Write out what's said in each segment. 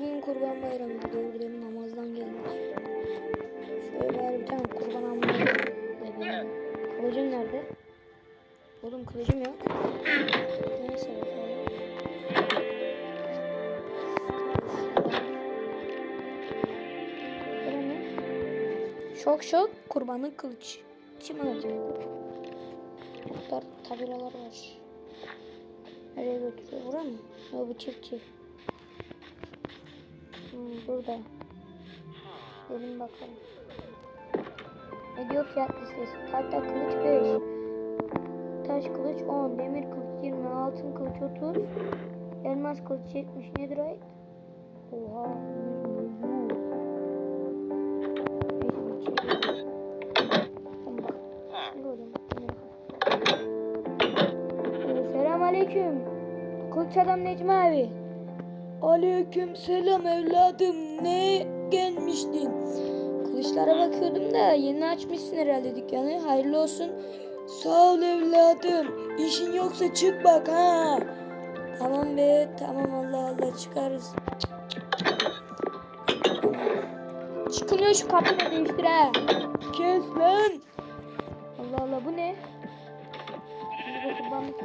bugün kurban bayramı doğru demin namazdan geldik. Şöyle bari bir tane kurban dedim. Kılıcım nerede? Oğlum kılıcım yok. Neyse bakalım. Şok şok kurbanın kılıç. Kim alacak? Burada tabelalar var. Nereye götürüyor? Bura mı? Yok bu çiftçi. Hmm, burada. Gelin bakalım. Ne diyor fiyat listesi? Tahta kılıç 5. Taş kılıç 10. Demir kılıç 20. Altın kılıç 30. Elmas kılıç 70. Nedir ait? Oha. Neyse, bir şey değil. Oğlum bak. Şimdi oğlum, yine bak. Selam aleyküm. Kılıç adam Necmi abi. Aleyküm selam evladım. Ne gelmiştin? Kılıçlara bakıyordum da yeni açmışsın herhalde dükkanı. Hayırlı olsun. Sağ ol evladım. İşin yoksa çık bak ha. Tamam be tamam Allah Allah çıkarız. Çıkılıyor şu kapıyı da değiştir ha. Kes lan. Allah Allah bu ne? Bu da kurbanlık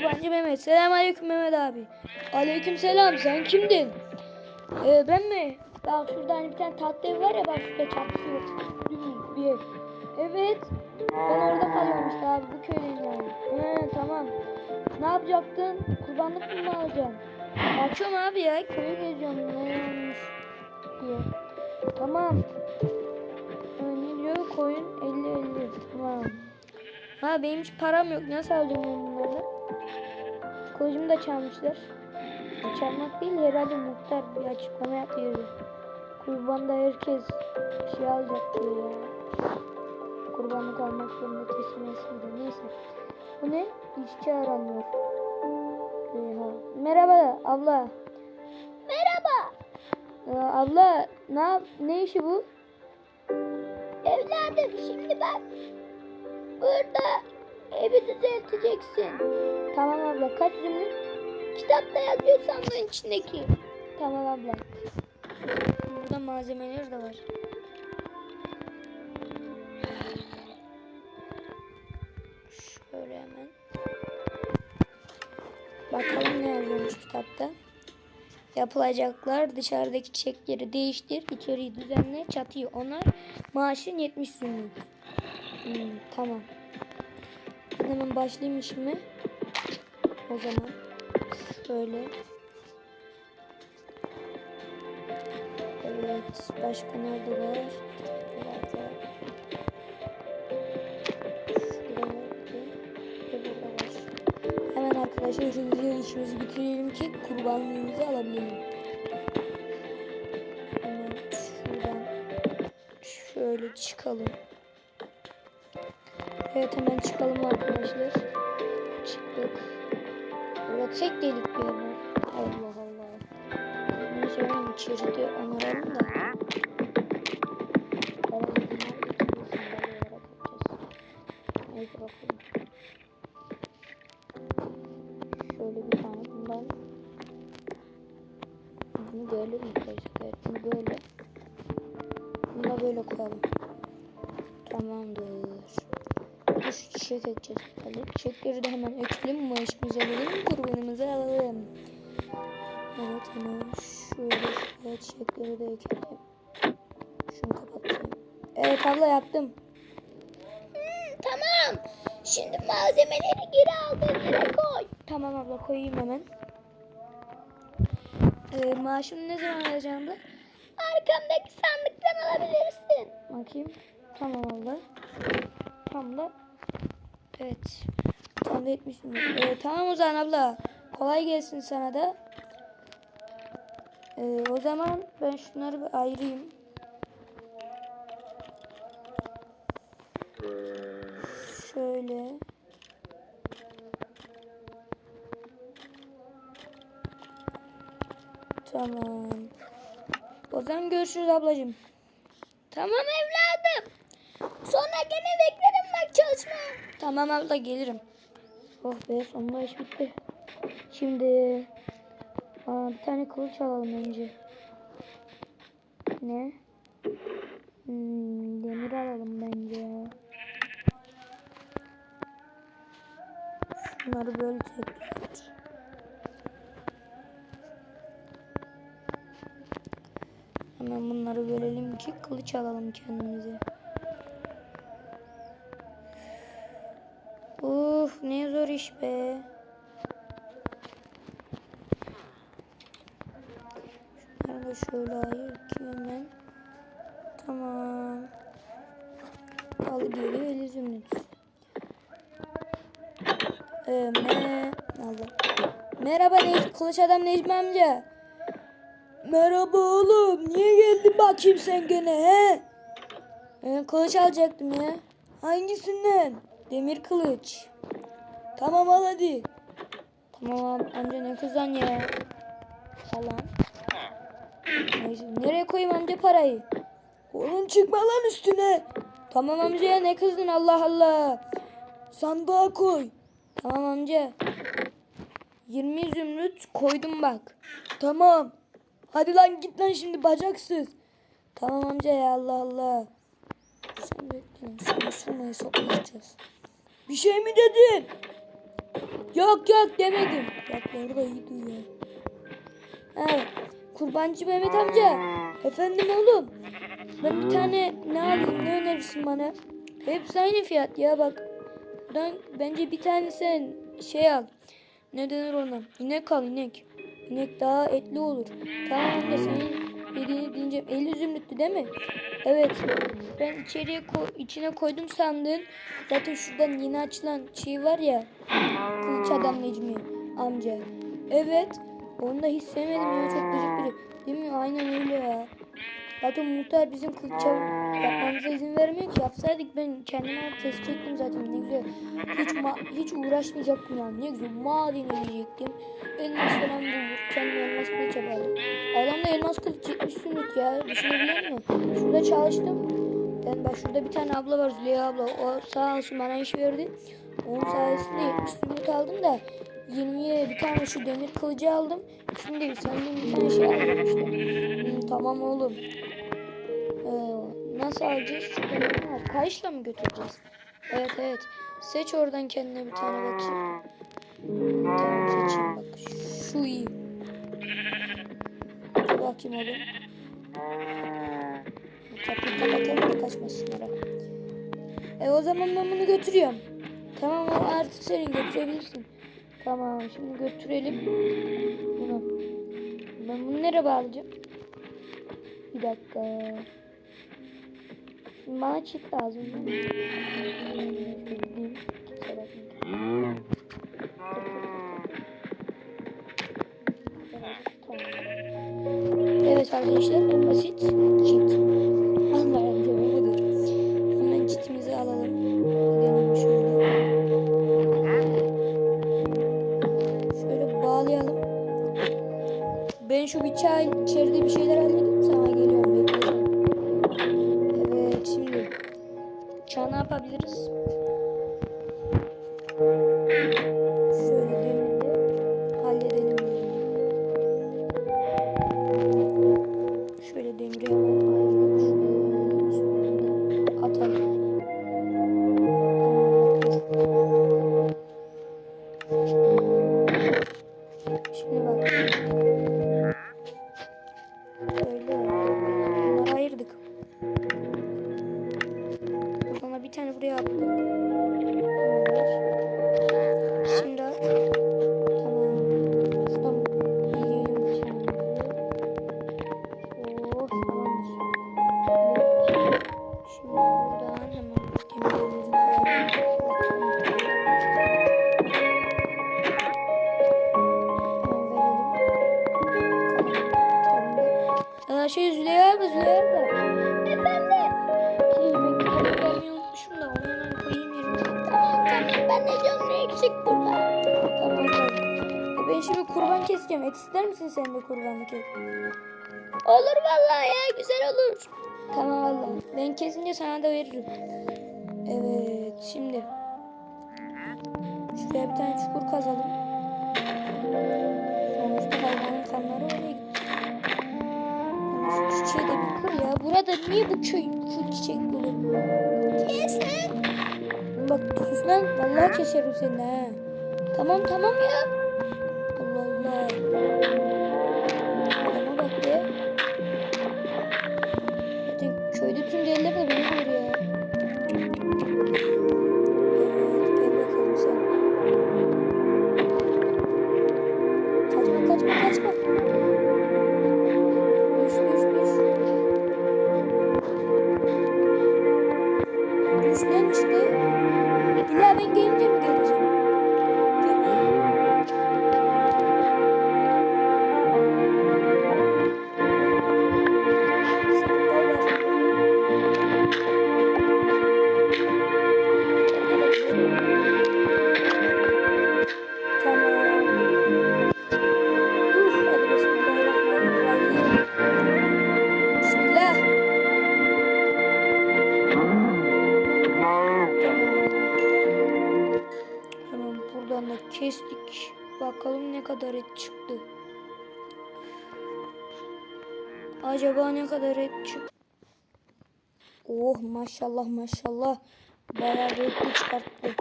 Kurbancı Mehmet. Selam aleyküm Mehmet abi. Aleyküm selam. Sen kimdin? Ee, ben mi? Bak şurada hani bir tane tatlı ev var ya bak şurada çatısı yok. Bir ev. Evet. Ben orada kalıyorum işte abi. Bu köydeyim yani. He tamam. Ne yapacaktın? Kurbanlık mı alacaksın? Açıyorum abi ya. Köyü geziyorum. Ne olmuş diye. Tamam. Ee, ne diyor? Koyun 50-50. Tamam. Ha benim hiç param yok. Nasıl alacağım ben bunları? Kılıcımı da çalmışlar. Çalmak değil herhalde muhtar bir açıklama yapıyor. Kurbanda herkes şey alacak diyor ya. Kurbanlık almak zorunda kesilmesin de neyse. Bu ne? İşçi aranıyor. Oha. Merhaba abla. Merhaba. abla ne ne işi bu? Evladım şimdi bak. Burada evi düzelteceksin. Tamam abla kaç zümrüt? Kitapta yazıyor sandığın içindeki. Tamam abla. Burada malzemeler de var. Şöyle hemen. Bakalım ne yazıyormuş kitapta. Yapılacaklar dışarıdaki çiçekleri değiştir, içeriği düzenle, çatıyı onar, maaşın 70 zümrüt. Hmm, tamam. Hemen başlayayım işime. O zaman şöyle. Evet. Başka nerede var? Hemen arkadaşlar işimizi bitirelim ki kurbanlığımızı alabilelim. Hemen şuradan şöyle çıkalım. Evet hemen çıkalım arkadaşlar. Çıktık. Burada tek delik bir yer var. Allah Allah. Bunu söyleyeyim içeride onaralım da. Şöyle bir tane bundan. Bunu böyle mi koysak? Evet bunu böyle. Bunu da böyle koyalım. Tamamdır. Şu çiçek ekeceğiz. Hadi çiçekleri de hemen ekelim. Maaşımızı alalım. Kurbanımızı alalım. Evet hemen şöyle şuraya çiçekleri de ekelim. Şunu kapatayım. Evet abla yaptım. Hmm, tamam. Şimdi malzemeleri geri aldığın yere koy. Tamam abla koyayım hemen. Ee, maaşımı ne zaman alacağım abla? Arkamdaki sandıktan alabilirsin. Bakayım. Tamam abla. Tam da. Evet. Tam da etmişim. Ee, tamam o zaman abla. Kolay gelsin sana da. Ee, o zaman ben şunları bir ayırayım. Şöyle. Tamam. O zaman görüşürüz ablacığım. Tamam evladım. Sonra gene beklerim bak çalışma. Tamam abla gelirim. Oh be sonunda iş bitti. Şimdi Aa, bir tane kılıç alalım önce. Ne? Hmm, demir alalım bence ya. Şunları böyle tekrar. Hemen bunları bölelim ki kılıç alalım kendimize. İş be. Şunları da şöyle ayır ki hemen. Tamam. Al geri eli zümrüt. Ee, me. Merhaba Necmi, Kılıç Adam Necmi amca. Merhaba oğlum. Niye geldin bakayım sen gene he? Ben kılıç alacaktım ya. Hangisinden? Demir kılıç. Tamam al hadi. Tamam am- amca ne kızan ya. Falan. Neyse nereye koyayım amca parayı? Oğlum çıkma lan üstüne. Tamam amca ya ne kızdın Allah Allah. Sandığa koy. Tamam amca. 20 zümrüt koydum bak. Tamam. Hadi lan git lan şimdi bacaksız. Tamam amca ya Allah Allah. Sen bekleyin. Sonra sonra hesaplayacağız. Bir şey mi dedin? Yok yok demedim. Bak orada iyi duyuyor. Ha, kurbancı Mehmet amca. Efendim oğlum. Ben bir tane ne alayım ne önerirsin bana? Hepsi aynı fiyat ya bak. Buradan bence bir tane sen şey al. Ne denir ona? İnek al inek. İnek daha etli olur. Tamam da senin dediğini dinleyeceğim. 50 zümrütlü değil mi? Evet. Ben içeriye ko içine koydum sandığın. Zaten şuradan yeni açılan şey var ya. Kılıç adam Necmi amca. Evet. Onu da hiç sevmedim ya. Çok gıcık biri. Değil mi? Aynen öyle ya. Zaten muhtar bizim kılıç yapmamıza izin vermiyor ki. Yapsaydık ben kendime kesecektim zaten. Ne güzel. Hiç hiç uğraşmayacaktım yani. Ne güzel maden edecektim. Elmas falan bulur. Kendime elmas kılıç yapardım. Adam da elmas kılıç çekmiş sünnet ya. Düşünebiliyor musun? Şurada çalıştım. Ben bak şurada bir tane abla var Züleyha abla. O sağ olsun bana iş verdi. Onun sayesinde 70 sünnet aldım da 20'ye bir tane şu demir kılıcı aldım. Şimdi senden bir tane şey aldım işte. Hmm, tamam oğlum. Ee, nasıl alacağız? Ne var? Kayışla mı götüreceğiz? Evet evet. Seç oradan kendine bir tane bakayım. Tamam seçeyim bak. Şu iyi. Dur bakayım oğlum. Kapıyı kapatalım da kaçmasınlar. E o zaman ben bunu götürüyorum. Tamam artık senin götürebilirsin. Tamam şimdi götürelim bunu. Ben bunu nereye bağlayacağım? Bir dakika. Şimdi bana çift lazım. Evet arkadaşlar en basit çift. Bıçağın içeride bir şeyler halledeyim sana geliyorum bekliyorum. Evet şimdi ne yapabiliriz? Şöyle halledelim. Şöyle demiri hemen Et ister misin sen de kurbanlık et? Olur vallahi ya güzel olur. Tamam valla. Ben kesince sana da veririm. Evet şimdi. Şuraya bir tane çukur kazalım. Sonuçta hayvanın kanları oraya gitti. Şu çiçeği de bir kır ya. Burada niye bu köy full çiçek dolu? Kes lan. Bak sus lan. Vallahi keserim seni ha. Tamam tamam ya. Buradan da kestik. Bakalım ne kadar et çıktı. Acaba ne kadar et çıktı? Oh maşallah maşallah. Bayağı bir etli çıkarttı.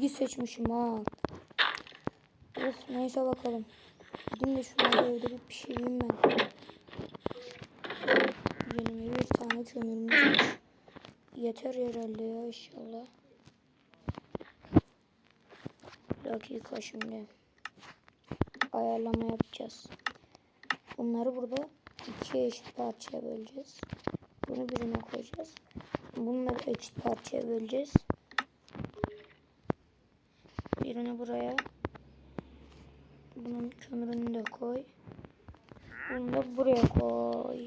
İyi seçmişim ha. Of neyse bakalım. Gideyim de şunları bir pişireyim ben. Benim bir tane kömürüm. Yeter herhalde ya inşallah. Bir dakika şimdi. Ayarlama yapacağız. Bunları burada iki eşit parçaya böleceğiz. Bunu birine koyacağız. Bunları eşit parçaya böleceğiz. Birini buraya. Bunun kömürünü de koy. Bunu da buraya koy.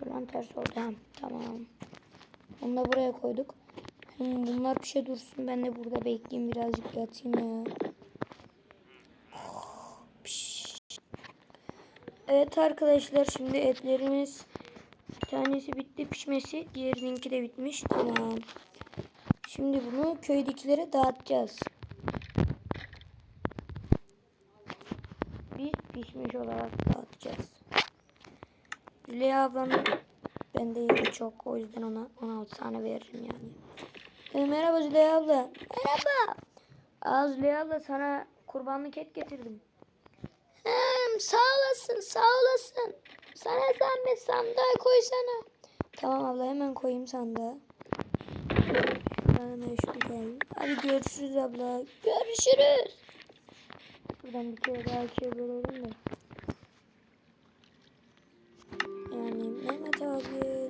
Dur lan ters oldu. Ha, tamam. Bunu da buraya koyduk. Hem bunlar bir şey dursun. Ben de burada bekleyeyim birazcık yatayım ya. Evet arkadaşlar şimdi etlerimiz bir tanesi bitti pişmesi. Diğerininki de bitmiş. Tamam. Şimdi bunu köydekilere dağıtacağız. Biz pişmiş olarak dağıtacağız. Züleyha ablam ben de yedi çok o yüzden ona 16 tane veririm yani. E, merhaba Züleyha abla. Merhaba. Aa Züleyha abla sana kurbanlık et getirdim. Hmm, sağ olasın sağ olasın. Sana zahmet sandığa koysana. Tamam abla hemen koyayım sandığa. Şuradan meşgul koyayım. Hadi görüşürüz abla. Görüşürüz. Buradan bir kere daha ikiye bölelim de. Yani Mehmet abi.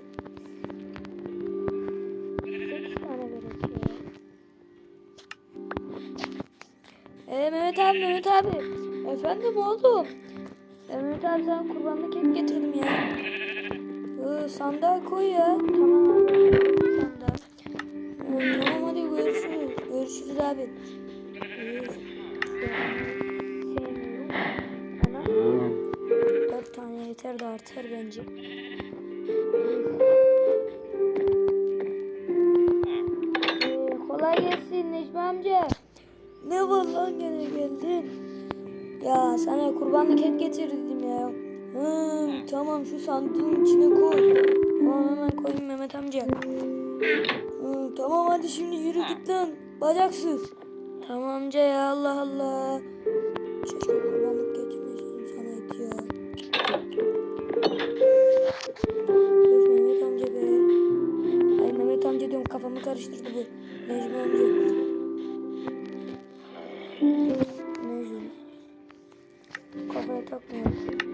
Abi Mehmet abi. Efendim oğlum. E, Mehmet abi sana kurbanlık et getirdim ya. Ee, sandığa koy ya. Tamam abi. Sandığa. Ee, tamam hadi görüşürüz. Görüşürüz abi. Ee, sevmiyorum. Ona dört tane yeter de artar bence. Ee, Lan gene geldin? Ya sana kurbanlık et getirdim ya. Hı, tamam şu sandığın içine koy. Tamam hemen koyayım Mehmet amca. Hı, tamam hadi şimdi yürü git lan. Bacaksız. Tamam ya Allah Allah. Keşke kurbanlık getirmeseydim sana et ya. Mehmet amca be. Ay Mehmet amca diyorum kafamı karıştırdı bu. Necmi amca. 嗯。